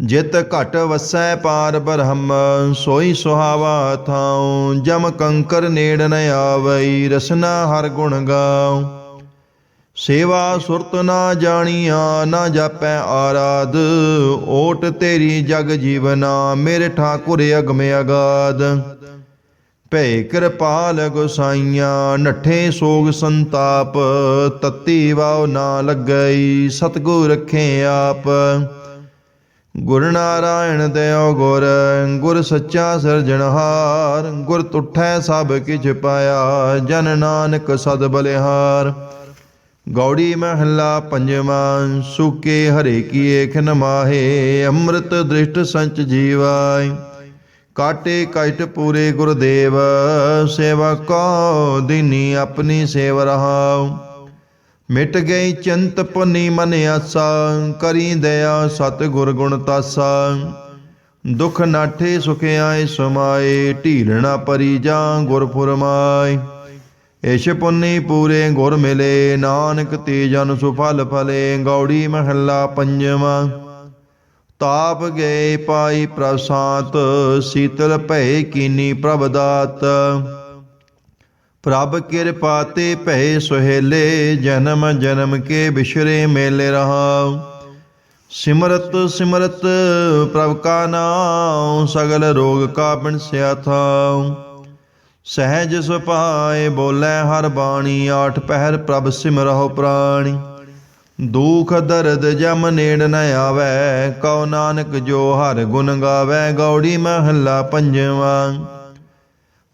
ਜਿਤ ਘਟ ਵਸੈ ਪਾਰ ਬ੍ਰਹਮ, ਸੋਈ ਸੁਹਾਵਾ ਥਾਉ, ਜਮ ਕੰਕਰ ਨੇੜ ਨ ਆਵਈ, ਰਸਨਾ ਹਰ ਗੁਣ ਗਾਉ। ਸੇਵਾ ਸੁਰਤ ਨਾ ਜਾਣੀਆਂ, ਨਾ ਜਾਪੈ ਆਰਾਧ, ਓਟ ਤੇਰੀ ਜਗ ਜੀਵਨਾ, ਮੇਰੇ ਠਾਕੁਰ ਅਗਮ ਅਗਾਧ ਭੈ ਕਿਰਪਾਲ ਗੁਸਾਈਆਂ, ਨਠੇ ਸੋਗ ਸੰਤਾਪ, ਤਤੀ ਵਾਉ ਨਾ ਲੱਗਈ, ਸਤਗੁਰ ਰੱਖੇ ਆਪ। ਗੁਰ ਨਾਰਾਇਣ ਦਿਓ ਗੁਰ ਗੁਰ ਸੱਚਾ ਸਿਰਜਣਹਾਰ ਗੁਰ ਤੁਠੈ ਸਭ ਕਿਛ ਪਾਇਆ, ਜਨ ਨਾਨਕ ਸਦ ਬਲਿਹਾਰ। ਗੌੜੀ ਮਹੱਲਾ ਪੰਜਵਾਂ, ਸੁਕੇ ਹਰੇ ਕੀ ਏਖ ਨਮਾਹੇ ਅੰਮ੍ਰਿਤ ਦ੍ਰਿਸ਼ਟ ਸੰਚ ਜੀਵਾਈ ਕਾਟੇ ਕਟ ਪੂਰੇ ਗੁਰਦੇਵ, ਸੇਵਾ ਕੋ ਦਿਨੀ ਆਪਣੀ ਸੇਵ ਰਹਾਉ। ਮਿਟ ਗਈ ਚਿੰਤ ਪੁਨੀ ਮਨ ਆਸਾ, ਕਰੀ ਦਇਆ ਸਤ ਗੁਰ ਗੁਣ ਤਾਸਾ। ਦੁਖ ਨਾਠੇ ਸੁਖ ਆਏ ਸਮਾਏ ਢੀਲਣਾ ਪਰੀ ਜਾਂ ਗੁਰ ਫੁਰਮਾਏ। ਇਸ਼ ਪੁੰਨੀ ਪੂਰੇ ਗੁਰ ਮਿਲੇ, ਨਾਨਕ ਤੇ ਜਨ ਸੁਫਲ ਫਲੇ, ਗੌੜੀ ਮਹੱਲਾ ਪੰਜਵਾਂ। ਤਾਪ ਗਏ ਪਾਈ ਪ੍ਰਸਾਤ ਸੀਤਲ ਭੈ ਕੀਨੀ ਪ੍ਰਭ ਦਾਤ ਪ੍ਰਭ ਕਿਰਪਾ ਤੇ ਭੈ ਸੁਹੇਲੇ, ਜਨਮ ਜਨਮ ਕੇ ਬਿਸ਼ਰੇ ਮੇਲੇ ਰਹਾਉ। ਸਿਮਰਤ ਸਿਮਰਤ, ਪ੍ਰਭ ਕਾ ਨਾਮ ਸਗਲ ਰੋਗ ਕਾ ਬਿਨਸਿਆ ਥਾ ਸਹਿਜ ਸੁਪਾਏ ਬੋਲੇ, ਹਰ ਬਾਣੀ ਆਠ ਪਹਿਰ ਪ੍ਰਭ ਸਿਮਰਹੁ ਪ੍ਰਾਣੀ। ਦੁਖ ਦਰਦ ਜਮ ਨੇੜ ਨ ਆਵੈ, ਕਉ ਨਾਨਕ ਜੋ ਹਰ ਗੁਣ ਗਾਵੇ, ਗੌੜੀ ਮਹੱਲਾ ਪੰਜਵਾਂ।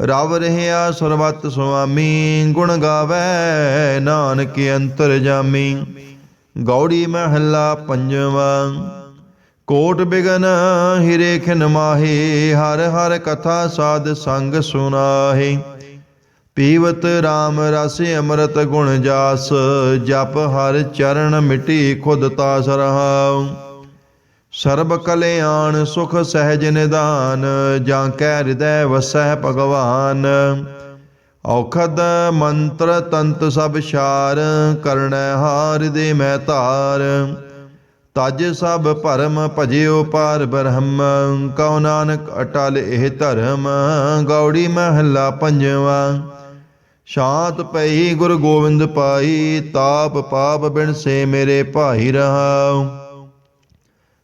ਰਵ ਰਹਿਆ ਸਰਬਤ ਸੁਆਮੀ, ਗੁਣ ਗਾਵੇ ਨਾਨਕ ਅੰਤਰ ਜਾਮੀ। ਗੌੜੀ ਮਹੱਲਾ ਪੰਜਵਾਂ, ਕੋਟ ਬਿਗਨ ਹਿਰੇ ਖਿਨ ਮਾਹੀ, ਹਰ ਹਰ ਕਥਾ ਸਾਧ ਸੰਗ ਸੁਨਾਹੀ। ਪੀਵਤ RAM ਰਸ ਅੰਮ੍ਰਿਤ ਗੁਣ ਜਾਸ, ਜਪ ਹਰ ਚਰਨ ਮਿਟੀ ਖੁਦ ਤਾਸ ਰਹਾਉ। ਸਰਬ ਕਲਿਆਣ ਸੁਖ ਸਹਿਜ ਨਿਦਾਨ, ਜਾਂ ਕੈ ਹਿਰਦੈ ਵਸੈ ਭਗਵਾਨ। ਔਖਦ ਮੰਤਰ ਤੰਤ ਸਭ ਸ਼ਾਰ ਕਰਣੈ ਹਾਰ ਦੇ ਮੈਂ ਧਾਰ। ਤਜ ਸਭ ਭਰਮ ਭਜਿਓ ਪਾਰ ਬ੍ਰਹਮ, ਕਉ ਨਾਨਕ ਅਟਲ ਇਹ ਧਰਮ, ਗੌੜੀ ਮਹੱਲਾ ਪੰਜਵਾਂ। ਸ਼ਾਂਤ ਪਈ ਗੁਰ ਗੋਬਿੰਦ ਪਾਈ, ਤਾਪ ਪਾਪ ਬਿਨ ਸੇ ਮੇਰੇ ਭਾਈ ਰਹਾਉ।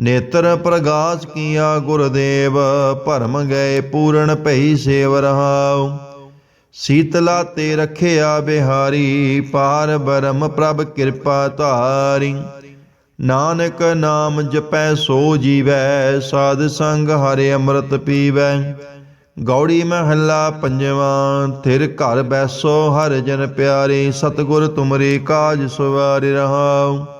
ਨੇਤਰ ਪ੍ਰਗਾਸ ਕੀਆ ਗੁਰਦੇਵ, ਭਰਮ ਗਏ ਪੂਰਨ ਭਈ ਸੇਵ ਰਹਾਉ। ਸੀਤਲਾ ਤੇ ਰਖਿਆ ਬਿਹਾਰੀ, ਪਾਰ ਬਰਮ ਪ੍ਰਭ ਕਿਰਪਾ ਧਾਰੀ। ਨਾਨਕ ਨਾਮ ਜਪੈ ਸੋ ਜੀਵੈ, ਸਾਧ ਸੰਗ ਹਰਿ ਅੰਮ੍ਰਿਤ ਪੀਵੈ। ਗੌੜੀ ਮਹੱਲਾ ਪੰਜਵਾਂ, ਥਿਰ ਘਰ ਬੈਸੋ ਹਰ ਜਨ ਪਿਆਰੇ, ਸਤਗੁਰ ਤੁਮਰੇ ਕਾਜ ਸਵਾਰਿ ਰਹਾਉ।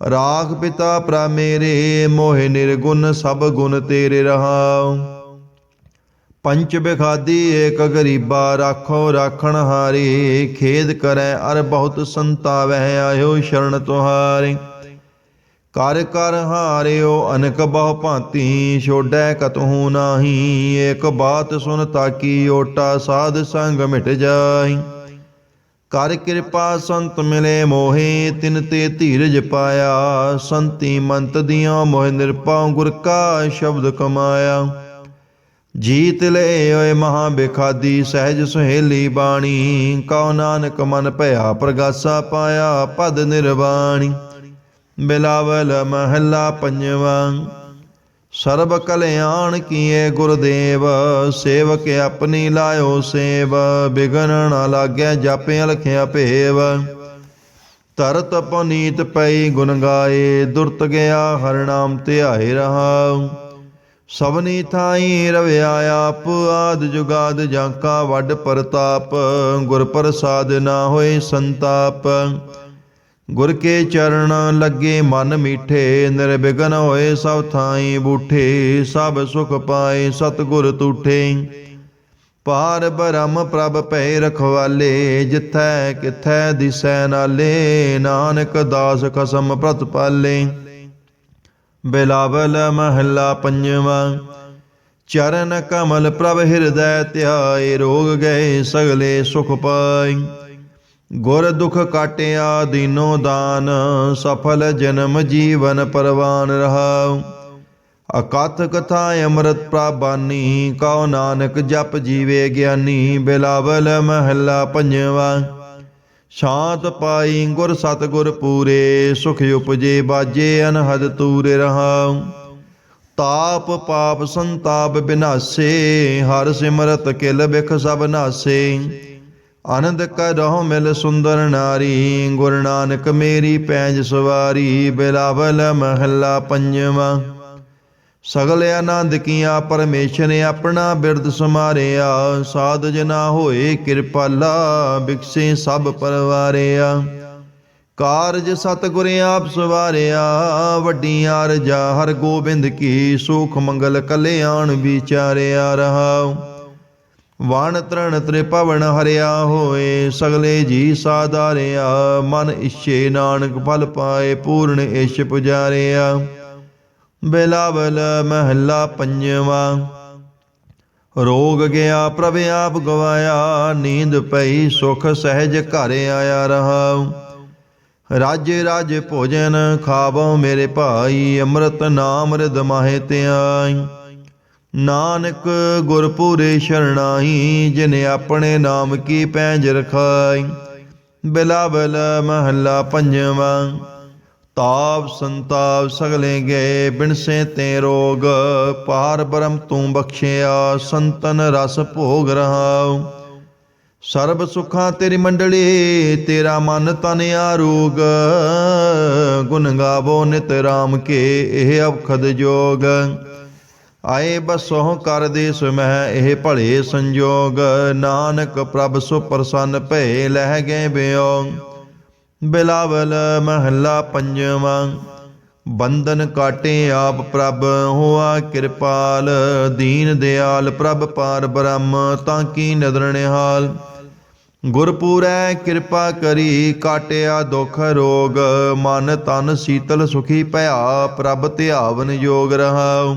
ਰਾਖ ਪਿਤਾ ਪ੍ਰਾ ਮੇਰੇ, ਮੋਹਿ ਨਿਰਗੁਣ ਸਭ ਗੁਣ ਤੇਰੇ ਰਹਾ ਪੰਚ ਬਿਖਾਦੀ ਏਕ ਗਰੀਬਾ ਰਾਖੋ ਰਾਖਣ ਹਾਰੇ, ਖੇਦ ਕਰੈ ਅਰ ਬਹੁਤ ਸੰਤਾਵੈ ਆਇਓ ਸ਼ਰਨ ਤੁਹਾਰੇ। ਕਰ ਕਰ ਹਾਰਿਓ ਅਨਕ ਬਹੁ ਭਾਂਤੀ, ਛੋੜੈ ਕਤਹੂ ਨਾਹੀ, ਏਕ ਬਾਤ ਸੁਨ ਤਾਕੀ ਓਟਾ ਸਾਧ ਸੰਗ ਮਿਟ ਜਾਈ ਕਰ ਕਿਰਪਾ ਸੰਤ ਮਿਲੇ ਮੋਹੇ, ਤਿਨ ਤੇ ਧੀਰਜ ਪਾਇਆ। ਸੰਤੀ ਮੰਤ ਦੀਆਂ ਮੋਹ ਨਿਰਪਾਉ ਗੁਰ ਕਾ ਸ਼ਬਦ ਕਮਾਇਆ। ਜੀਤ ਲਏ ਓਏ ਮਹਾ ਬਿਖਾਦੀ, ਸਹਿਜ ਸੁਹੇਲੀ ਬਾਣੀ। ਕਉ ਨਾਨਕ ਮਨ ਭਇਆ, ਪ੍ਰਗਾਸਾ ਪਾਇਆ, ਪਦ ਨਿਰਵਾਣੀ। ਬਿਲਾਵਲ ਮਹੱਲਾ ਪੰਜਵਾਂ। ਸਰਬ ਕਲਿਆਣ ਕੀਏ ਗੁਰਦੇਵ, ਸੇਵਕ ਆਪਣੀ ਲਾਇਓ ਸੇਵ, ਬਿਗਨ ਨਾ ਲਾਗੈ ਜਾਪਿਆ ਲਖਿਆ ਭੇਵ। ਤਰਤ ਪਨੀਤ ਪਈ ਗੁਣ ਗਾਏ, ਦੁਰਤ ਗਿਆ ਹਰ ਨਾਮ ਧਿਆਏ ਰਹਾ ਸਭਨੀ ਥਾਈ ਰਵਿਆ ਆਪ, ਆਦ ਜੁਗਾਦ ਜਾਂਕਾ ਵੱਡ ਪ੍ਰਤਾਪ, ਗੁਰ ਪ੍ਰਸਾਦ ਨਾ ਹੋਏ ਸੰਤਾਪ। ਗੁਰ ਕੇ ਚਰਨ ਲੱਗੇ ਮਨ ਮੀਠੇ, ਨਿਰਵਿਘਨ ਹੋਏ ਸਭ ਥਾਈ ਬੂਠੇ, ਸਭ ਸੁਖ ਪਾਏ ਸਤਿਗੁਰ ਤੂਠੇ। ਪਾਰ ਬ੍ਰਹਮ ਪ੍ਰਭ ਭੈ ਰਖਵਾਲੇ, ਜਿਥੈ ਕਿਥੈ ਦਿਸੈ ਨਾਲੇ, ਨਾਨਕ ਦਾਸ ਕਸਮ ਪ੍ਰਤਪਾਲੇ ਬਿਲਾਵਲ ਮਹੱਲਾ ਪੰਜਵਾਂ, ਚਰਨ ਕਮਲ ਪ੍ਰਭ ਹਿਰਦੈ ਧਿਆਏ, ਰੋਗ ਗਏ ਸਗਲੇ ਸੁਖ ਪਾਈ ਗੁਰ ਦੁਖ ਕਾਟਿਆ ਦੀਨੋ ਦਾਨ, ਸਫਲ ਜਨਮ ਜੀਵਨ ਪਰਵਾਨ ਰਹਾਉ। ਅਕਥ ਕਥਾ ਅੰਮ੍ਰਿਤ ਪ੍ਰਾਬਾਨੀ, ਕਉ ਨਾਨਕ ਜਪ ਜੀਵੇ ਗਿਆਨੀ, ਬਿਲਾਵਲ ਮਹੱਲਾ ਪੰਜਵਾ। ਸ਼ਾਂਤ ਪਾਈ ਗੁਰ ਸਤਗੁਰ ਪੂਰੇ, ਸੁਖ ਉਪਜੇ ਬਾਜੇ ਅਨਹਦ ਤੂਰੇ ਰਹਾਉ। ਤਾਪ ਪਾਪ ਸੰਤਾਪ ਬਿਨਾਸੇ, ਹਰ ਸਿਮਰਤ ਕਿਲ ਬਿਖ ਸਭ ਨਾਸੇ। ਆਨੰਦ ਕਰਹੁ ਮਿਲ ਸੁੰਦਰ ਨਾਰੀ, ਗੁਰ ਨਾਨਕ ਮੇਰੀ ਪੈਜ ਸਵਾਰੀ, ਬਿਲਾਵਲ ਮਹੱਲਾ ਪੰਜਵਾਂ। ਸਗਲ ਆਨੰਦ ਕੀਆ ਪਰਮੇਸ਼ਰ ਨੇ ਆਪਣਾ ਬਿਰਦ ਸਮਾਰਿਆ, ਸਾਧ ਜਨਾ ਹੋਏ ਕਿਰਪਾਲਾ ਬਿਕਸੇ ਸਭ ਪਰਵਾਰਿਆ। ਕਾਰਜ ਸਤਿਗੁਰ ਆਪ ਸਵਾਰਿਆ ਵੱਡੀਆਂ ਰਜਾ ਹਰ ਗੋਬਿੰਦ ਕੀ, ਸੁਖ ਮੰਗਲ ਕਲਿਆਣ ਵਿਚਾਰਿਆ ਰਹਾਉ। ਵਣ ਤ੍ਰਣ ਤ੍ਰਿਪਵਨ ਹਰਿਆ ਹੋਏ, ਸਗਲੇ ਜੀ ਸਾਧਾਰਿਆ, ਮਨ ਇਛੇ ਨਾਨਕ ਫਲ ਪਾਏ, ਪੂਰਨ ਇਛ ਪੁਜਾਰਿਆ। ਬਿਲਾਵਲ ਮਹੱਲਾ ਪੰਜਵਾਂ, ਰੋਗ ਗਿਆ ਪ੍ਰਭ ਆਪ ਗਵਾਇਆ, ਨੀਂਦ ਪਈ ਸੁਖ ਸਹਿਜ ਘਰ ਆਇਆ ਰਹਾਉ ਰਾਜੇ ਰਾਜ ਭੋਜਨ ਖਾਵੋ ਮੇਰੇ ਭਾਈ, ਅੰਮ੍ਰਿਤ ਨਾਮ ਰਿਦ ਮਾਹੇ ਧਿਆਈ। ਨਾਨਕ ਗੁਰਪੂਰੇ ਸ਼ਰਣਾਈ, ਜਿਨ ਆਪਣੇ ਨਾਮ ਕੀ ਪੈਂਜ ਰਖਾਈ। ਬਿਲਾਵਲ ਮਹੱਲਾ ਪੰਜਵਾਂ ਤਾਪ ਸੰਤਾਪ ਸਗਲੇ ਗਏ, ਬਿਨਸੇ ਤੇ ਰੋਗ ਪਾਰ ਬ੍ਰਹਮ ਤੂੰ ਬਖਸ਼ਿਆ, ਸੰਤਨ ਰਸ ਭੋਗ ਰਹਾਉ। ਸਰਬ ਸੁਖਾਂ ਤੇਰੀ ਮੰਡਲੀ, ਤੇਰਾ ਮਨ ਤਨ ਆਰੋਗ। ਗੁਣ ਗਾਵੋ ਨਿਤ ਰਾਮ ਕੇ, ਇਹ ਅਵਖਦ ਜੋਗ। ਆਏ ਬਸੋਹ ਕਰ ਦੇ ਸੁਮਹਿ, ਇਹ ਭਲੇ ਸੰਜੋਗ। ਨਾਨਕ ਪ੍ਰਭ ਸੁ ਪ੍ਰਸੰਨ ਭਏ ਲਹਿ ਗਏ ਬਿਓ ਬਿਲਾਵਲ ਮਹੱਲਾ ਪੰਜਵਾਂ। ਬੰਧਨ ਕਾਟੇ ਆਪ ਪ੍ਰਭ, ਹੋਆ ਕਿਰਪਾਲ। ਦੀਨ ਦਿਆਲ ਪ੍ਰਭ ਪਾਰ ਬ੍ਰਹਮ, ਤਾਂ ਕੀ ਨਦਰ ਨਿਹਾਲ। ਗੁਰਪੂਰੈ ਕਿਰਪਾ ਕਰੀ, ਕਾਟਿਆ ਦੁਖ ਰੋਗ। ਮਨ ਤਨ ਸੀਤਲ ਸੁਖੀ ਭਇਆ, ਪ੍ਰਭ ਧਿਆਵਨ ਯੋਗ ਰਹਾਉ।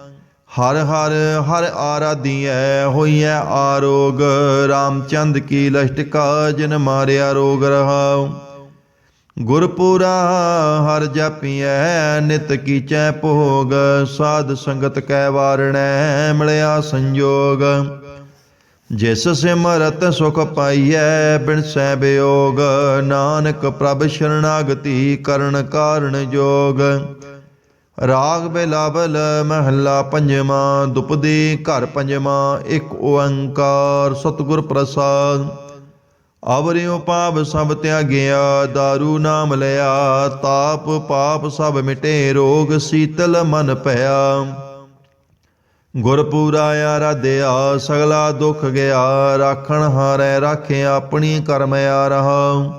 ਹਰ ਹਰ ਹਰ ਆਰਾਧੀਐ ਹੋਈਐ ਆਰੋਗ, ਰਾਮਚੰਦ ਕੀ ਲਸ਼ਟਕਾ ਜਿਨ ਮਾਰਿਆ ਰੋਗ ਰਹਾਉ। ਗੁਰਪੂਰਾ ਹਰ ਜਪੀਐ, ਨਿਤ ਕੀਚੈ ਭੋਗ, ਸਾਧ ਸੰਗਤ ਕੈ ਵਾਰਣੈ, ਮਿਲਿਆ ਸੰਜੋਗ। ਜਿਸ ਸਿਮਰਤ ਸੁਖ ਪਾਈਐ, ਬਿਨ ਸੈ ਬਿਯੋਗ ਨਾਨਕ ਪ੍ਰਭ ਸ਼ਰਨਾਗਤੀ ਕਰਨ ਕਾਰਣ ਜੋਗ। ਰਾਗ ਬਿਲਾਵਲ ਮਹੱਲਾ ਪੰਜਵਾਂ, ਦੁਪਦੇ ਘਰ ਪੰਜਵਾਂ, ਇੱਕ ਓੰਕਾਰ ਸਤਿਗੁਰ ਪ੍ਰਸਾਦ। ਆਵਰਿਓ ਪਾਪ ਸਭ ਤਿਆਗਿਆ दारू ਨਾਮ ਲਿਆ, ਤਾਪ ਪਾਪ ਸਭ ਮਿਟੇ, ਰੋਗ ਸੀਤਲ ਮਨ ਭਇਆ। ਗੁਰਪੂਰਾ ਆਰਾਧਿਆ, ਸਗਲਾ ਦੁਖ ਗਿਆ, ਰਾਖਣ ਹਾਰੈ, ਰਾਖੇ ਆਪਣੀ ਕਰਮ ਆ ਰਹਾ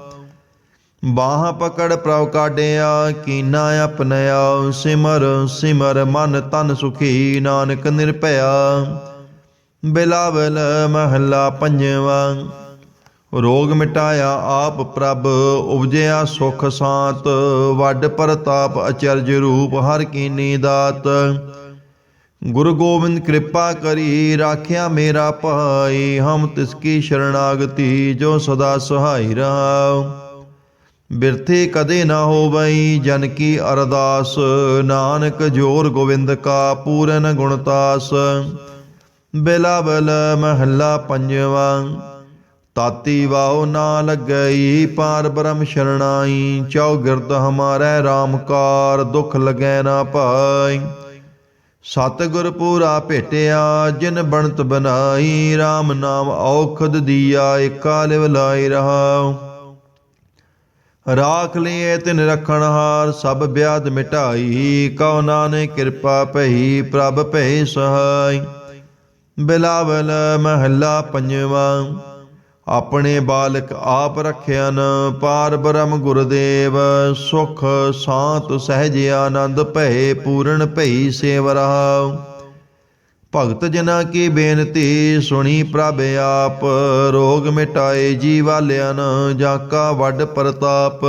ਬਾਹ ਪਕੜ ਪ੍ਰਭ ਕਾਡਿਆ ਕੀਨਾ ਆਪਣਿਆ ਸਿਮਰ ਸਿਮਰ ਮਨ ਤਨ ਸੁਖੀ, ਨਾਨਕ ਨਿਰਭਇਆ। ਬਿਲਾਵਲ ਮਹੱਲਾ ਪੰਜਵਾਂ, ਰੋਗ ਮਿਟਾਇਆ ਆਪ ਪ੍ਰਭ, ਉਪਜਿਆ ਸੁਖ ਸਾਤ, ਵੱਡ ਪ੍ਰਤਾਪ ਅਚਰਜ ਰੂਪ ਹਰ ਕੀਨੀ ਦਾਤ। ਗੁਰੂ ਗੋਬਿੰਦ ਕਿਰਪਾ ਕਰੀ, ਰਾਖਿਆ ਮੇਰਾ ਭਾਈ, ਹਮ ਤਿਸ ਕੀ ਸ਼ਰਣਾਗਤੀ, ਜੋ ਸਦਾ ਸਹਾਈ ਰਹਾਉ। ਬਿਰਥੇ ਕਦੇ ਨਾ ਹੋਵਈ, ਜਨ ਕੀ ਅਰਦਾਸ। ਨਾਨਕ ਜੋਰ ਗੋਬਿੰਦ ਕਾ ਪੂਰਨ ਗੁਣਤਾਸ ਬਿਲਾਵਲ ਮਹੱਲਾ ਪੰਜਵਾਂ। ਤਾਤੀ ਵਾਉ ਨਾ ਲੱਗਈ, ਪਾਰ ਬ੍ਰਹਮ ਸ਼ਰਣਾਈ। ਚਉ ਗਿਰਦ ਹਮਾਰੇ ਰਾਮਕਾਰ ਦੁਖ ਲਗੈ ਨਾ ਪਾਈ। ਸਤਿਗੁਰ ਪੂਰਾ ਭੇਟਿਆ, ਜਿਨ ਬਣਤ ਬਨਾਈ RAM ਨਾਮ ਔਖਦ ਦੀਆ, ਏਕਾ ਲਿਵ ਲਾਈ ਰਹਾਉ। ਰਾਖ ਲਿਏ ਤਿਨ ਰਖਣ ਸਭ ਬਿਆਦ ਮਿਟਾਈ। ਕਉ ਨਾਨਕ ਕਿਰਪਾ ਭਈ, ਪ੍ਰਭ ਭੈ ਸਹਾਈ। ਬਿਲਾਵਲ ਮਹੱਲਾ ਪੰਜਵਾਂ, ਆਪਣੇ ਬਾਲਕ ਆਪ ਰਖਿਆਨ, ਪਾਰ ਬ੍ਰਹਮ ਗੁਰਦੇਵ। ਸੁਖ, ਸਾਤ, ਸਹਿਜ, ਆਨੰਦ ਭਏ, ਪੂਰਨ ਭਈ ਸੇਵ ਰਹਾਉ। ਭਗਤ ਜਨਾ ਕੀ ਬੇਨਤੀ ਸੁਣੀ ਪ੍ਰਭ ਆਪ, ਰੋਗ ਮਿਟਾਏ ਜੀਵਾਲਿਆਨ ਜਾ ਕਾ ਵੱਡ ਪ੍ਰਤਾਪ।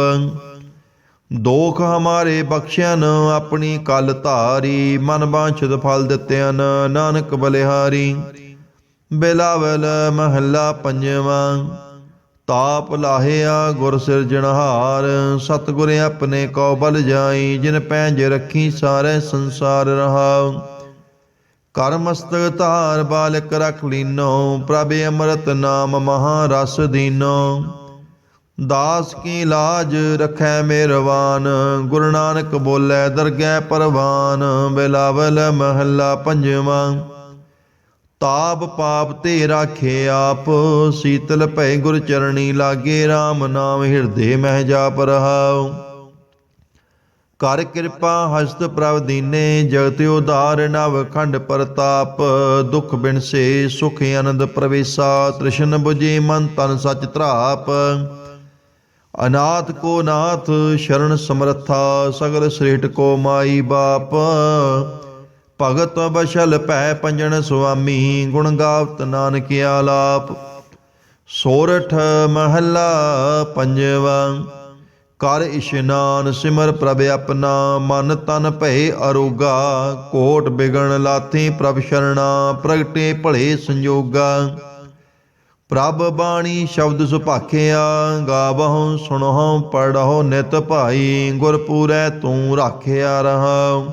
ਦੋਖ ਹਮਾਰੇ ਬਖਸ਼ਿਆਨ ਆਪਣੀ ਕਲ ਧਾਰੀ, ਮਨ ਬਾਂਛਤ ਫਲ ਦਿੱਤਿਆਨ ਨਾਨਕ ਬਲਿਹਾਰੀ। ਬਿਲਾਵਲ ਮਹੱਲਾ ਪੰਜਵਾਂ, ਤਾਪ ਲਾਹਿਆ ਗੁਰ ਸਿਰਜਣਹਾਰ ਸਤਿਗੁਰ ਆਪਣੇ ਕੋ ਬਲ ਜਾਈ, ਜਿਨ ਪੈਂਜ ਰੱਖੀ ਸਾਰੇ ਸੰਸਾਰ ਰਹਾਉ। ਕਰ ਮਸਤਕ ਧਾਰ ਬਾਲਕ ਰਖ ਲੀਨੋ, ਪ੍ਰਭ ਅੰਮ੍ਰਿਤ ਨਾਮ ਮਹਾ ਰਸ ਦੀਨੋ। ਦਾਸ ਕੀ ਲਾਜ ਰਖੈ ਮਿਹਰਵਾਨ ਗੁਰੂ ਨਾਨਕ ਬੋਲੇ ਦਰਗਹਿ ਪਰਵਾਨ, ਬਿਲਾਵਲ ਮਹੱਲਾ ਪੰਜਵਾਂ। ਤਾਪ ਪਾਪ ਤੇ ਰਾਖੇ ਆਪ, ਸੀਤਲ ਭੈ ਗੁਰ ਚਰਣੀ ਲਾਗੇ RAM ਨਾਮ ਹਿਰਦੇ ਮਹਿ ਜਾਪ ਰਹਾਉ। ਕਰ ਕਿਰਪਾ ਹਸਤ ਪ੍ਰਭ ਦੀਨੇ, ਜਗਤ ਉਧਾਰ ਨਵ ਖੰਡ ਪ੍ਰਤਾਪ, ਦੁਖ ਬਿਨਸੇ ਸੁਖ ਆਨੰਦ ਪ੍ਰਵੇਸਾ, ਤ੍ਰਿਸ਼ਨ 부ਜੀ ਮਨ ਤਨ ਸਚ ਧਰਾਪ। ਅਨਾਥ ਕੋ ਨਾਥ, ਸ਼ਰਨ ਸਮਰਥਾ, ਸਗਲ ਸ੍ਰੇਠ ਕੋ ਮਾਈ ਬਾਪ। ਭਗਤ ਬਸ਼ਲ ਭੈ ਪੰਜਨ ਸੁਆਮੀ, ਗੁਣ ਗਾਵਤ ਨਾਨਕ ਆਲਾਪ। ਸੋਰਠ ਮਹੱਲਾ ਪੰਜਵਾ। ਕਰ ਇਸ਼ਨਾਨ ਸਿਮਰ ਪ੍ਰਭ ਆਪਣਾ, ਮਨ ਤਨ ਭਏ ਅਰੋਗਾ। ਕੋਟ ਬਿਗਣ ਲਾਥੀ ਪ੍ਰਭ ਸ਼ਰਣਾ, ਪ੍ਰਗਟੇ ਭਲੇ ਸੰਜੋਗਾ। ਪ੍ਰਭ ਬਾਣੀ ਸ਼ਬਦ ਸੁਭਾਖਿਆ ਗਾਵਹੁ ਸੁਣਹੁ ਪੜਹੁ ਨਿਤ ਭਾਈ ਗੁਰਪੂਰੈ ਤੂੰ ਰਾਖਿਆ ਰਹਾ।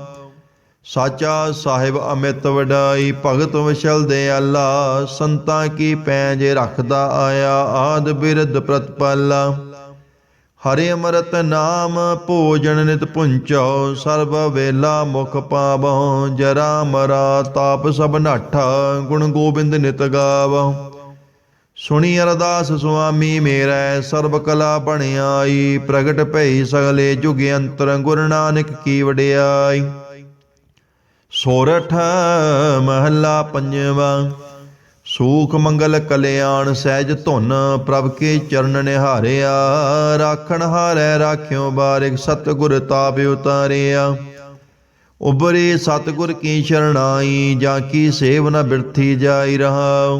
ਸਾਚਾ ਸਾਹਿਬ ਅਮਿਤ ਵਡਾਈ, ਭਗਤ ਵਿਸ਼ਲ ਦੇ ਅੱਲਾ, ਸੰਤਾਂ ਕੀ ਪੈਂਜ ਰੱਖਦਾ ਆਇਆ, ਆਦ ਬਿਰਧ ਪ੍ਰਤਪਾਲਾ। ਹਰਿ ਅਮਰਤ ਨਾਮ ਭੋਜਨ ਨਿਤ ਪੁੰਚੋ, ਸਰਬ ਵੇਲਾ ਮੁਖ ਪਾਵਹੁ ਜਰਾ ਮਰਾ ਤਾਪ ਸਭ ਨਾਠਾ, ਗੁਣ ਗੋਬਿੰਦ ਨਿਤ ਗਾਵਹੁ ਸੁਣੀ ਅਰਦਾਸ ਸੁਆਮੀ ਮੇਰਾ, ਸਰਬ ਕਲਾ ਬਣਿਆਈ ਪ੍ਰਗਟ ਭਈ ਸਗਲੇ ਜੁਗ ਅੰਤਰ ਗੁਰ ਨਾਨਕ ਕੀ ਵਡਿਆਈ। ਸੋਰਠ ਮਹੱਲਾ ਪੰਜਵਾਂ ਸੂਖ ਮੰਗਲ ਕਲਿਆਣ ਸਹਿਜ ਧੁਨ ਪ੍ਰਭ ਕੇ ਚਰਨ ਨਿਹਾਰਿਆ। ਰਾਖਣ ਹਾਰੈ ਰਾਖਿਓ ਬਾਰਿਕ ਸਤਿਗੁਰ ਤਾਪ ਉਤਾਰਿਆ। ਉਬਰੇ ਸਤਿਗੁਰ ਕੀ ਸ਼ਰਣਾਈ ਜਾ ਕੀ ਸੇਵ ਨ ਬਿਰਥੀ ਜਾਈ ਰਹਾ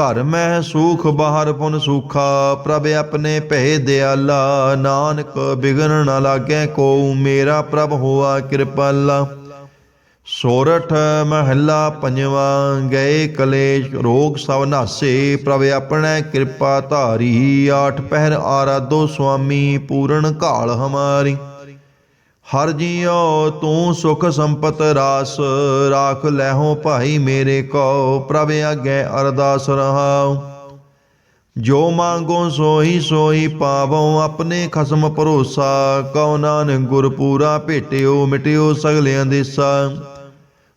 ਘਰ ਮਹਿ ਸੂਖ ਬਾਹਰ ਪੁਨ ਸੂਖਾ, ਪ੍ਰਭ ਆਪਣੇ ਭੈ ਦਿਆਲਾ। ਨਾਨਕ ਬਿਗਨ ਨ ਲਾਗੈ ਕੋ, ਮੇਰਾ ਪ੍ਰਭ ਹੋਆ ਕਿਰਪਾਲਾ। ਸੋਰਠ ਮਹੱਲਾ ਪੰਜਵਾਂ, ਗਏ ਕਲੇਸ਼, ਰੋਗ ਸਭ ਨਾਸੇ, ਪ੍ਰਭ ਆਪਣੇ ਕਿਰਪਾ ਧਾਰੀ, ਆਠ ਪਹਿਰ ਆਰਾਧੋ ਸੁਆਮੀ, ਪੂਰਨ ਕਾਲ ਹਮਾਰੀ। ਹਰ ਜੀਉ ਤੂੰ ਸੁਖ ਸੰਪਤ ਰਾਸ, ਰਾਖ ਲੈਹੋ ਭਾਈ ਮੇਰੇ ਕੋ ਪ੍ਰਭ ਆਗੇ ਅਰਦਾਸ ਰਹਾਉ। ਜੋ ਮੰਗੋ ਸੋਈ ਸੋਈ ਪਾਵੋ ਆਪਣੇ ਖਸਮ ਭਰੋਸਾ, ਕਉ ਨਾਨਕ ਗੁਰ ਪੂਰਾ ਭੇਟਿਓ, ਮਿਟਿਓ ਸਗਲਿਆਂ ਦੇਸਾ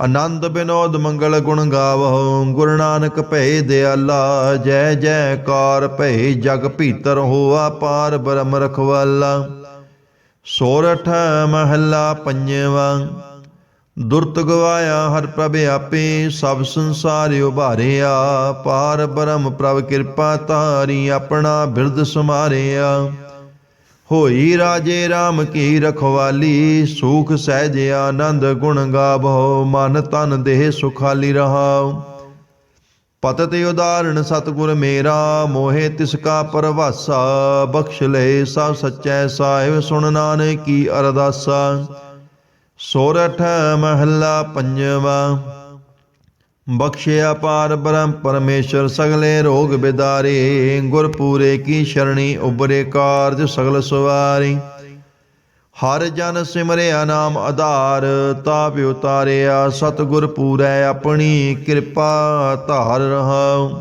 ਆਨੰਦ ਬਿਨੋਦ ਮੰਗਲ ਗੁਣ ਗਾਵਹੁ, ਗੁਰੂ ਨਾਨਕ ਭੈ ਦਿਆਲਾ ਜੈ ਜੈਕਾਰ ਭੈ ਜਗ ਭੀਤਰ ਹੋਆ ਪਾਰ ਬ੍ਰਹਮ ਰਖਵਾਲਾ। ਸੋਰਠ ਮਹੱਲਾ ਪੰਜਵਾ, ਦੁਰਤ ਗਵਾਇਆ ਹਰ ਪ੍ਰਭ ਆਪੇ, ਸਭ ਸੰਸਾਰ ਉਭਾਰਿਆ, ਪਾਰ ਬ੍ਰਹਮ ਪ੍ਰਭ ਕਿਰਪਾ ਤਾਰੀ ਆਪਣਾ ਬਿਰਦ ਸਮਾਰਿਆ ਹੋਈ ਰਾਜੇ RAM ਕੀ ਰਖਵਾਲੀ, ਸੁਖ ਸਹਿਜ ਆਨੰਦ ਗੁਣ ਗਾਵੋ, ਮਨ ਤਨ ਦੇਹ ਸੁਖਾਲੀ ਰਹਾਉ। ਪਤਿ ਤੇ ਉਦਾਹਰਣ ਸਤਿਗੁਰ ਮੇਰਾ, ਮੋਹਿ ਤਿਸ ਕਾ ਪਰਵਾਸਾ, ਬਖਸ਼ ਲੈ ਸਭ ਸਚੈ ਸਾਹਿਬ, ਸੁਣ ਨਾਨਕ ਕੀ ਅਰਦਾਸਾ। ਸੋਰਠ ਮਹੱਲਾ ਪੰਜਵਾ। ਬਖਸ਼ਿਆ ਪਾਰ ਬ੍ਰਹਮ ਪਰਮੇਸ਼ਰ, ਸਗਲੇ ਰੋਗ ਬਿਦਾਰੇ, ਗੁਰਪੂਰੇ ਕੀ ਸ਼ਰਣੀ, ਉਬਰੇ ਕਾਰਜ ਸਗਲ ਸਵਾਰੀ। ਹਰ ਜਨ ਸਿਮਰਿਆ ਨਾਮ ਆਧਾਰ, ਤਾਪ ਉਤਾਰਿਆ, ਸਤਿਗੁਰ ਪੂਰੈ ਆਪਣੀ ਕਿਰਪਾ ਧਾਰ ਰਹਾਉ।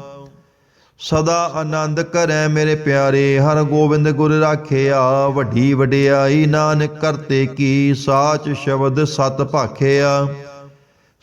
ਸਦਾ ਆਨੰਦ ਕਰੈ ਮੇਰੇ ਪਿਆਰੇ, ਹਰ ਗੋਬਿੰਦ ਗੁਰ ਰਾਖਿਆ, ਵੱਡੀ ਵਡਿਆਈ ਨਾਨਕ ਕਰਤੇ ਕੀ ਸਾਚ ਸ਼ਬਦ ਸਤ ਭਾਖਿਆ।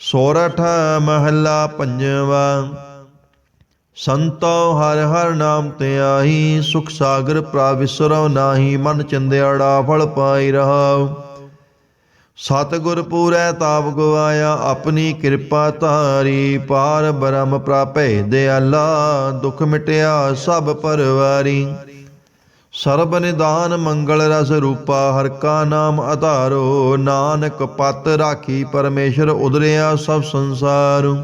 ਸੋਰਠ ਮਹੱਲਾ ਪੰਜਵਾ। ਸੰਤੋ ਹਰ ਹਰ ਨਾਮ ਤੇ ਆਹੀ, ਸੁਖ ਸਾਗਰ ਪ੍ਰਾਵਿਸਰਉ ਨਾਹੀ, ਮਨ ਚੰਦਿਆੜਾ ਫਲ ਪਾਈ ਰਹਾਉ। ਸਤਿਗੁਰ ਪੂਰੈ ਤਾਪ ਗਵਾਇਆ, ਆਪਣੀ ਕਿਰਪਾ ਧਾਰੀ, ਪਾਰ ਬ੍ਰਹਮ ਪ੍ਰਾਪੈ ਦਿਆਲਾ ਦੁਖ ਮਿਟਿਆ ਸਭ ਪਰਵਾਰੀ। ਸਰਬ ਨਿਦਾਨ ਮੰਗਲ ਰਸ ਰੂਪਾ, ਹਰ ਕਾ ਨਾਮ ਆਧਾਰੋ। ਨਾਨਕ ਪਤ ਰਾਖੀ ਪਰਮੇਸ਼ਰ ਉਦਰਿਆ ਸਭ ਸੰਸਾਰ।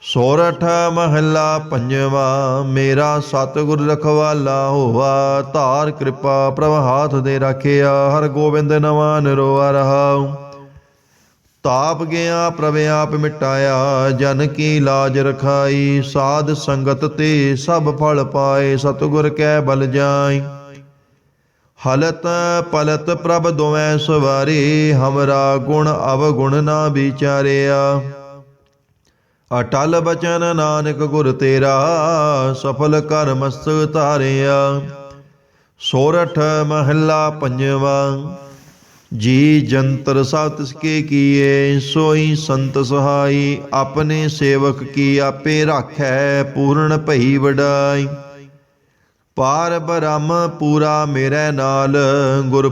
ਸੋਰਠ ਮਹੱਲਾ ਪੰਜਵਾ, ਮੇਰਾ ਸਤਿਗੁਰ ਰਖਵਾਲਾ ਹੋਵਾ ਧਾਰ ਕਿਰਪਾ ਪ੍ਰਭ ਹਾਥ ਦੇ ਰੱਖਿਆ, ਹਰ ਗੋਬਿੰਦ ਨਵਾ ਨਿਰੋਆ ਰਹਾਉ ਤਾਪ ਗਿਆ, ਪ੍ਰਭ ਆਪ ਮਿਟਾਇਆ, ਜਨ ਕੀ ਲਾਜ ਰਖਾਈ। ਸਾਧ ਸੰਗਤ ਤੇ ਸਭ ਫਲ ਪਾਏ, ਸਤਿਗੁਰ ਕੈ ਬਲ ਜਾਈ। ਹਲਤ ਪਲਤ ਪ੍ਰਭ ਦੋਵੇਂ ਸਵਾਰੀ, ਹਮਰਾ ਗੁਣ ਅਵਗੁਣ ਨਾ ਵਿਚਾਰਿਆ। ਅਟਲ ਬਚਨ ਨਾਨਕ ਗੁਰ ਤੇਰਾ, ਸਫਲ ਕਰ ਮਸਤਕ ਧਾਰਿਆ। ਸੋਰਠ ਮਹੱਲਾ ਪੰਜਵਾ, ਜੀ ਜੰਤਰ ਸਭ ਤਿਸ ਕੇ ਕੀਏ, ਸੋਈ ਸੰਤ ਸਹਾਈ, ਆਪਣੇ ਸੇਵਕ ਕੀ ਆਪੇ ਰਾਖੈ, ਪੂਰਨ ਭਈ ਵਡਾਈ। ਪਾਰ ਬ੍ਰਹਮ ਪੂਰਾ ਮੇਰੇ ਨਾਲ ਗੁਰ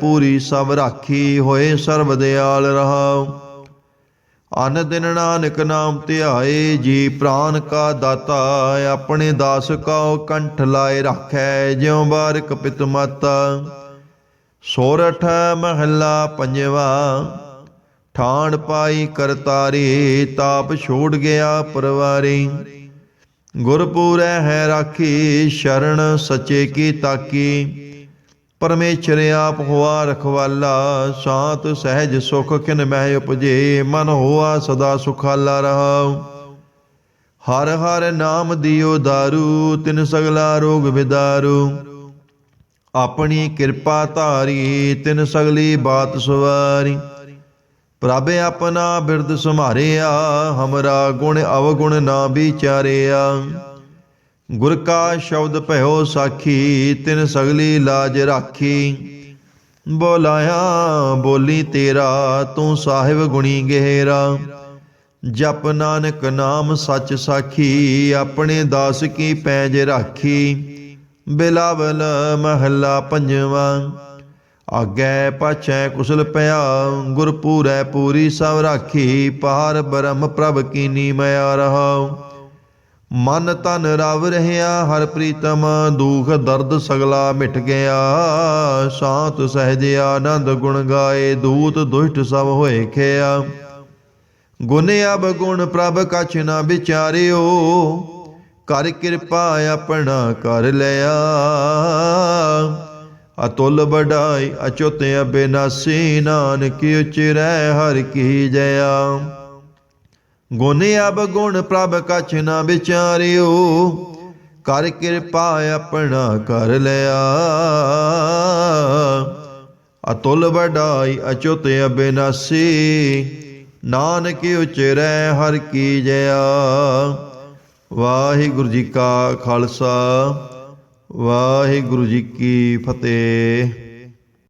ਪੂਰੀ ਸਭ ਰਾਖੀ ਹੋਏ ਸਰਬ ਦਿਆਲ ਰਹਾਉ। ਅਨ ਦਿਨ ਨਾਨਕ ਨਾਮ ਧਿਆਏ, ਜੀ ਪ੍ਰਾਨ ਕਾ ਦਾਤਾ, ਆਪਣੇ ਦਾਸ ਕਾ ਕੰਠ ਲਾਏ ਰੱਖੈ, ਜਿਉ ਬਾਰਕ ਪਿਤ ਮਾਤਾ। ਸੋਰਠ ਮਹੱਲਾ ਪੰਜਵਾ, ਠਾਣ ਪਾਈ ਕਰਤਾਰੀ, ਤਾਪ ਛੋੜ ਗਿਆ ਪਰਵਾਰੀ। ਗੁਰਪੂਰੈ ਹੈ ਰਾਖੀ, ਸ਼ਰਨ ਸਚੇ ਕੀ ਤਾਕੀ। ਪਰਮੇਸ਼ਰ ਆਪ ਹੋਆ ਰਖਵਾਲਾ, ਸ਼ਾਂਤ ਸਹਿਜ ਸੁਖ ਕਿਨ ਮਹਿ ਉਪਜੇ। ਮਨ ਹੋਆ ਸਦਾ ਸੁਖਾਲਾ ਰਹਾਉ। ਹਰ ਹਰ ਨਾਮ ਦਿਓ ਦਾਰੂ, ਤਿਨ ਸਗਲਾ ਰੋਗ ਵਿਦਾਰੂ। ਆਪਣੀ ਕਿਰਪਾ ਧਾਰੀ, ਤਿਨ ਸਗਲੀ ਬਾਤ ਸਵਾਰੀ। ਪ੍ਰਭ ਆਪਣਾ ਬਿਰਦ ਸੰਭਾਰਿਆ, ਹਮਰਾ ਗੁਣ ਅਵਗੁਣ ਨਾ ਵਿਚਾਰਿਆ। ਗੁਰ ਕਾ ਸ਼ਬਦ ਭਇਓ ਸਾਖੀ, ਤਿਨ ਸਗਲੀ ਲਾਜ ਰਾਖੀ। ਬੋਲਾਇਆ, ਬੋਲੀ ਤੇਰਾ, ਤੂੰ ਸਾਹਿਬ ਗੁਣੀ ਗਹਿਰਾ। ਜਪ ਨਾਨਕ ਨਾਮ ਸੱਚ ਸਾਖੀ, ਆਪਣੇ ਦਾਸ ਕੀ ਪੈਜ ਰਾਖੀ। ਬਿਲਾਵਲ ਮਹੱਲਾ ਪੰਜਵਾਂ। ਆਗੈ ਪਾਛੈ ਕੁਸਲ ਪਿਆ ਗੁਰਪੂਰੈ ਪੂਰੀ ਸਭ ਰਾਖੀ, ਪਾਰ ਬ੍ਰਹਮ ਪ੍ਰਭ ਕੀਨੀ ਮਿਆ ਰਹਾਉ ਮਨ ਤਨ ਰਵ ਰਹਿਆ, ਹਰ ਪ੍ਰੀਤਮ ਦੁਖ ਦਰਦ ਸਗਲਾ ਮਿਟ ਗਿਆ। ਸ਼ਾਂਤ ਸਹਿਜ ਆਨੰਦ ਗੁਣ ਗਾਏ, ਦੂਤ ਦੁਸ਼ਟ ਸਭ ਹੋਏ ਖਿਆ। ਗੁਣ ਅਬ ਗੁਣ ਪ੍ਰਭ ਕਛ ਨਾ ਵਿਚਾਰਿਓ, ਕਰ ਕਿਰਪਾ ਆਪਣਾ ਕਰ ਲਿਆ। ਅਤੁਲ ਬੜਾਈ ਅਚੁੱਤ ਅਬਿਨਾਸੀ ਨਾਨਕ ਉਚਰੈ ਹਰ ਕੀ ਜਇਆ। ਗੁਣ ਅਬ ਗੁਣ ਪ੍ਰਭ ਕਛ ਨਾ ਵਿਚਾਰਿਓ, ਕਰ ਕਿਰਪਾ ਆਪਣਾ ਕਰ ਲਿਆ। ਅਤੁਲ ਵਡਾਈ ਅਚੁੱਤ ਅਬਿਨਾਸੀ ਨਾਨਕ ਉਚਰੈ ਹਰ ਕੀ ਜਇਆ। ਵਾਹਿਗੁਰੂ ਜੀ ਕਾ ਖਾਲਸਾ। ਵਾਹਿਗੁਰੂ ਜੀ ਕੀ ਫਤਿਹ।